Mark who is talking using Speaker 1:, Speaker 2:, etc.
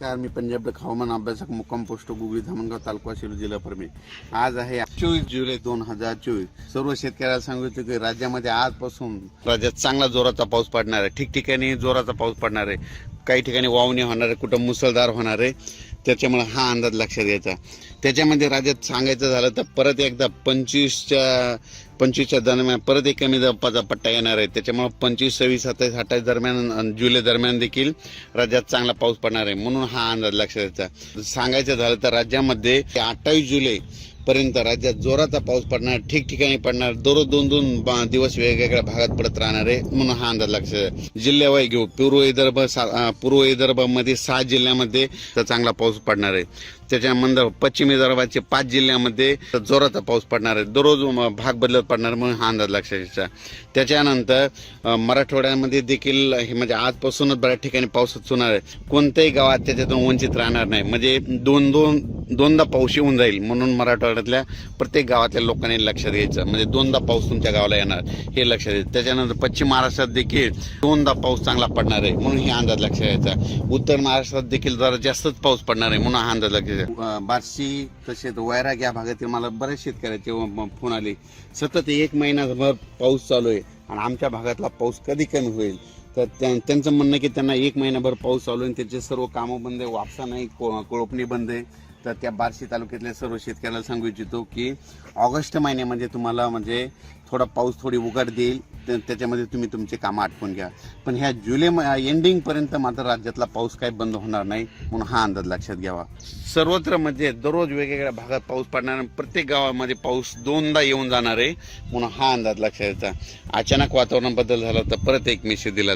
Speaker 1: नमस्कार मी पंजाब हवामान अभ्यासक मुक्काम पोस्ट गुगळी धामणगाव तालुका शिरू जिल्हा परभणी. आज आहे चोवीस जुलै दोन हजार चोवीस. सर्व शेतकऱ्याला सांगितलं की राज्यामध्ये आजपासून राज्यात चांगला जोराचा पाऊस पडणार आहे. ठिकठिकाणी जोराचा पाऊस पडणार आहे. काही ठिकाणी वावणी होणार आहे कुठं मुसळधार होणार आहे. त्याच्यामुळे हा अंदाज लक्षात घ्यायचा. त्याच्यामध्ये राज्यात सांगायचं झालं तर परत एकदा पंचवीसच्या पंचवीसच्या दरम्यान परत एक कमी दाबाचा पट्टा येणार आहे. त्याच्यामुळे पंचवीस सव्वीस सत्तावीस अठ्ठावीस दरम्यान जुलै दरम्यान देखील राज्यात चांगला पाऊस पडणार आहे. म्हणून हा अंदाज लक्षात घ्यायचा. सांगायचं झालं तर राज्यामध्ये अठ्ठावीस जुलै पर्यंत राज्यात जोराचा पाऊस पडणार ठिकठिकाणी पडणार दररोज दोन दोन दिवस वेगवेगळ्या भागात पडत राहणार आहे म्हणून हा अंदाज लक्षात जिल्ह्यावाई घेऊ. पूर्व विदर्भ पूर्व विदर्भामध्ये सहा जिल्ह्यामध्ये चांगला पाऊस पडणार आहे. त्याच्यानंतर पश्चिम विदर्भाचे पाच जिल्ह्यामध्ये जोराचा पाऊस पडणार आहे. दररोज भाग बदलत पडणार म्हणून हा अंदाज लक्षात त्याच्यानंतर मराठवाड्यामध्ये देखील हे म्हणजे आजपासूनच बऱ्याच ठिकाणी पाऊस होणार आहे. कोणत्याही गावात त्याच्यातून वंचित राहणार नाही. म्हणजे दोन दोन दोनदा पाऊस येऊन जाईल म्हणून मराठवाड्यातल्या प्रत्येक गावातल्या लोकांनी लक्षात घ्यायचं. म्हणजे दोनदा पाऊस तुमच्या गावाला येणार हे लक्षात घ्यायचं त्याच्यानंतर पश्चिम महाराष्ट्रात देखील दोनदा पाऊस चांगला पडणार आहे म्हणून हे अंदाज लक्षात घ्यायचा उत्तर महाराष्ट्रात देखील जरा जास्तच पाऊस पडणार आहे म्हणून हा अंदाज लक्षात बार्शी तसेच वैराग या भागातील मला बऱ्याच शेतकऱ्याचे फोन आले. सतत एक महिनाभर पाऊस चालू आहे आणि आमच्या भागातला पाऊस कधी कमी होईल? तर त्यांचं म्हणणं की त्यांना एक महिनाभर पाऊस चालू आहे आणि त्याचे सर्व कामं बंद आहे वापसा नाही को- कोळपणी बंद आहे. तर त्या बार्शी तालुक्यातल्या सर्व शेतकऱ्याला सांगू इच्छितो की ऑगस्ट महिन्यामध्ये तुम्हाला म्हणजे थोडा पाऊस थोडी उघड देईल. तर त्याच्यामध्ये तुम्ही तुमचे कामं आटपून घ्या. पण ह्या जुलै म एंडिंगपर्यंत मात्र राज्यातला पाऊस काय बंद होणार नाही म्हणून हा अंदाज लक्षात घ्यावा. सर्वत्र म्हणजे दररोज वेगवेगळ्या भागात पाऊस पडणार प्रत्येक गावामध्ये पाऊस दोनदा येऊन जाणार आहे म्हणून हा अंदाज लक्षात घ्यायचा अचानक वातावरण बदल झाला तर परत एक मेसेज दिला